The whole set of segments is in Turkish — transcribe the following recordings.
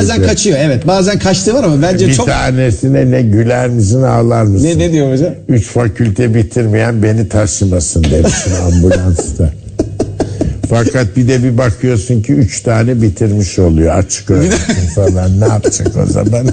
Bazen kaçıyor evet. Bazen kaçtığı var ama bence Bir çok... tanesine ne güler misin ağlar mısın? Ne, ne diyor hocam? Üç fakülte bitirmeyen beni taşımasın demişsin ambulansta. Fakat bir de bir bakıyorsun ki üç tane bitirmiş oluyor açık öğretim falan ne yapacak o zaman?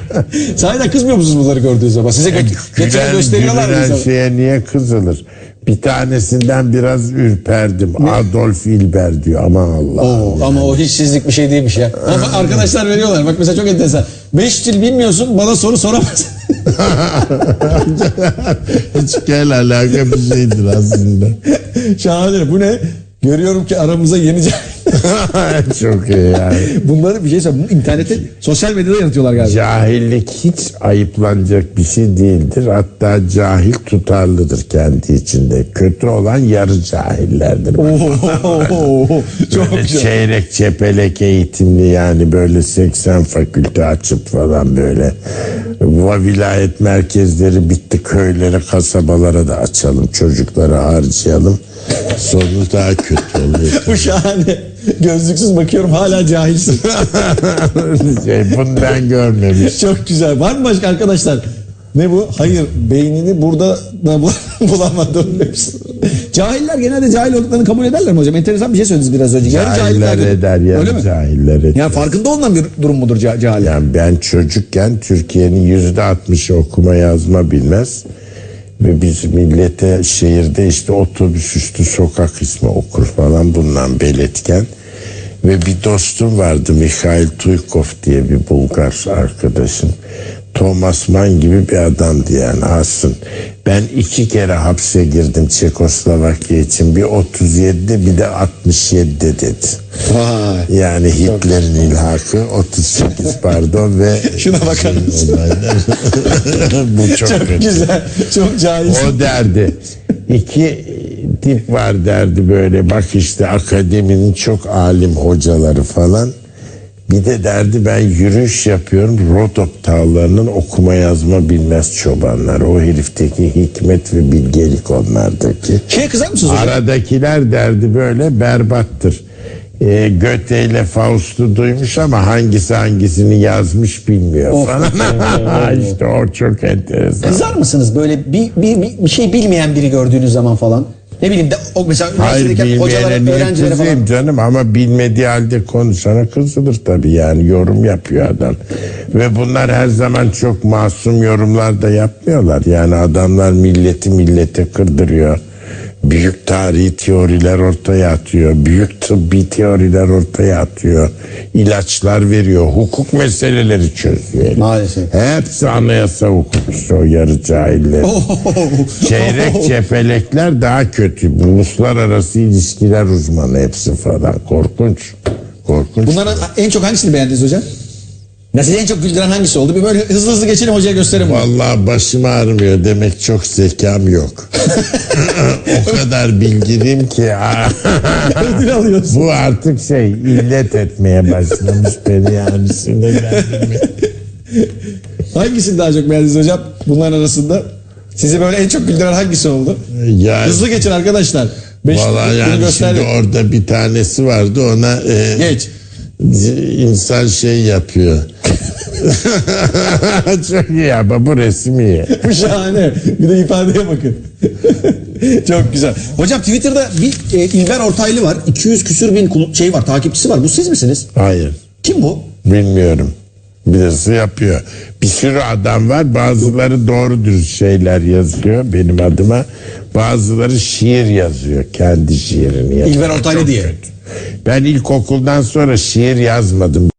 Sahiden kızmıyor musunuz bunları gördüğünüz zaman? Size gö- geçen gösteriyorlar mı? şeye niye kızılır? Bir tanesinden biraz ürperdim. Adolf Hilber diyor ama Allah. Oo, ama o hiçsizlik bir şey değilmiş ya. Ama arkadaşlar veriyorlar. Bak mesela çok enteresan. Beş dil bilmiyorsun bana soru soramazsın. Hiç gel alaka bir şeydir aslında. Şahane. Bu ne? Görüyorum ki aramıza yeni. Çok iyi yani. Bunları bir şey söyleyeyim. İnternette, sosyal medyada yaratıyorlar galiba. Cahillik hiç ayıplanacak bir şey değildir. Hatta cahil tutarlıdır kendi içinde. Kötü olan yarı cahillerdir. Oo, çok Böyle güzel. çeyrek çepelek eğitimli yani böyle 80 fakülte açıp falan böyle vilayet merkezleri bitti köylere kasabalara da açalım çocuklara harcayalım sonu daha kötü oluyor. Bu şahane. Gözlüksüz bakıyorum hala cahilsin. şey, bunu ben görmemiş. Çok güzel. Var mı başka arkadaşlar? Ne bu? Hayır beynini burada da bu- bulamadım. Cahiller genelde cahil olduklarını kabul ederler mi hocam? Enteresan bir şey söylediniz biraz önce. Yarı Cahiller eder Öyle yani mi? cahiller eder. Yani farkında olmayan bir durum mudur ca- cahil? Yani ben çocukken Türkiye'nin yüzde altmışı okuma yazma bilmez. Ve biz millete şehirde işte otobüs üstü sokak ismi okur falan bundan beletken. Ve bir dostum vardı Mikhail Tuykov diye bir Bulgar arkadaşım. Thomas Mann gibi bir adamdı yani aslında. Ben iki kere hapse girdim Çekoslovakya için. Bir 37'de bir de 67'de dedi. Vay. Yani Hitler'in ilhakı 38 pardon ve Şuna bakar mısın? olaylar. Bu çok, Çok kötü. güzel. Çok cahilsin. O derdi. İki tip var derdi böyle bak işte akademinin çok alim hocaları falan. Bir de derdi ben yürüyüş yapıyorum Rodop dağlarının okuma yazma bilmez çobanlar. O herifteki hikmet ve bilgelik onlardaki. Şeye kızar mısınız hocam? Aradakiler derdi böyle berbattır. E, Göte ile Faust'u duymuş ama hangisi hangisini yazmış bilmiyor falan. işte o çok enteresan. Kızar mısınız böyle bir, bir- bir şey bilmeyen biri gördüğünüz zaman falan? Ne bileyim de, o mesela Hayır üniversitedeki hocalara, bilmeyene niye öğrencilere kızayım falan. canım ama bilmediği halde konuşana kızılır tabii yani yorum yapıyor adam. Ve bunlar her zaman çok masum yorumlar da yapmıyorlar. Yani adamlar milleti millete kırdırıyor. Büyük tarihi teoriler ortaya atıyor. Büyük tıbbi teoriler ortaya atıyor. İlaçlar veriyor. Hukuk meseleleri çözüyor. Maalesef. Hepsi anayasa hukukçusu o yarı cahiller. Çeyrek çepelekler daha kötü. Uluslararası ilişkiler uzmanı hepsi falan. Korkunç. Korkunç. Bunların en çok hangisini beğendiniz hocam? Ya sizi en çok güldüren hangisi oldu? Bir böyle hızlı hızlı geçelim hocaya gösterin bunu. Vallahi başım ağrımıyor demek çok zekam yok. o kadar bilgiliyim ki. Ödül alıyorsun. Bu artık şey illet etmeye başlamış beni yani sinirlendirmeye. Hangisini daha çok beğendiniz hocam? Bunların arasında. Sizi böyle en çok güldüren hangisi oldu? Yani, Hızlı geçin arkadaşlar. Beş, Vallahi bunu yani gösterdik. şimdi orada bir tanesi vardı ona e, Geç. insan şey yapıyor. Çok iyi ama bu resim iyi. Bu şahane. Bir de ifadeye bakın. Çok güzel. Hocam Twitter'da bir e, İlber Ortaylı var. 200 küsür bin kul- şey var, takipçisi var. Bu siz misiniz? Hayır Kim bu? bilmiyorum. Birisi yapıyor. Bir sürü adam var. Bazıları doğru dürüst şeyler yazıyor benim adıma. Bazıları şiir yazıyor. Kendi şiirini yazıyor. İlber Ortaylı diye. Ben ilkokuldan sonra şiir yazmadım.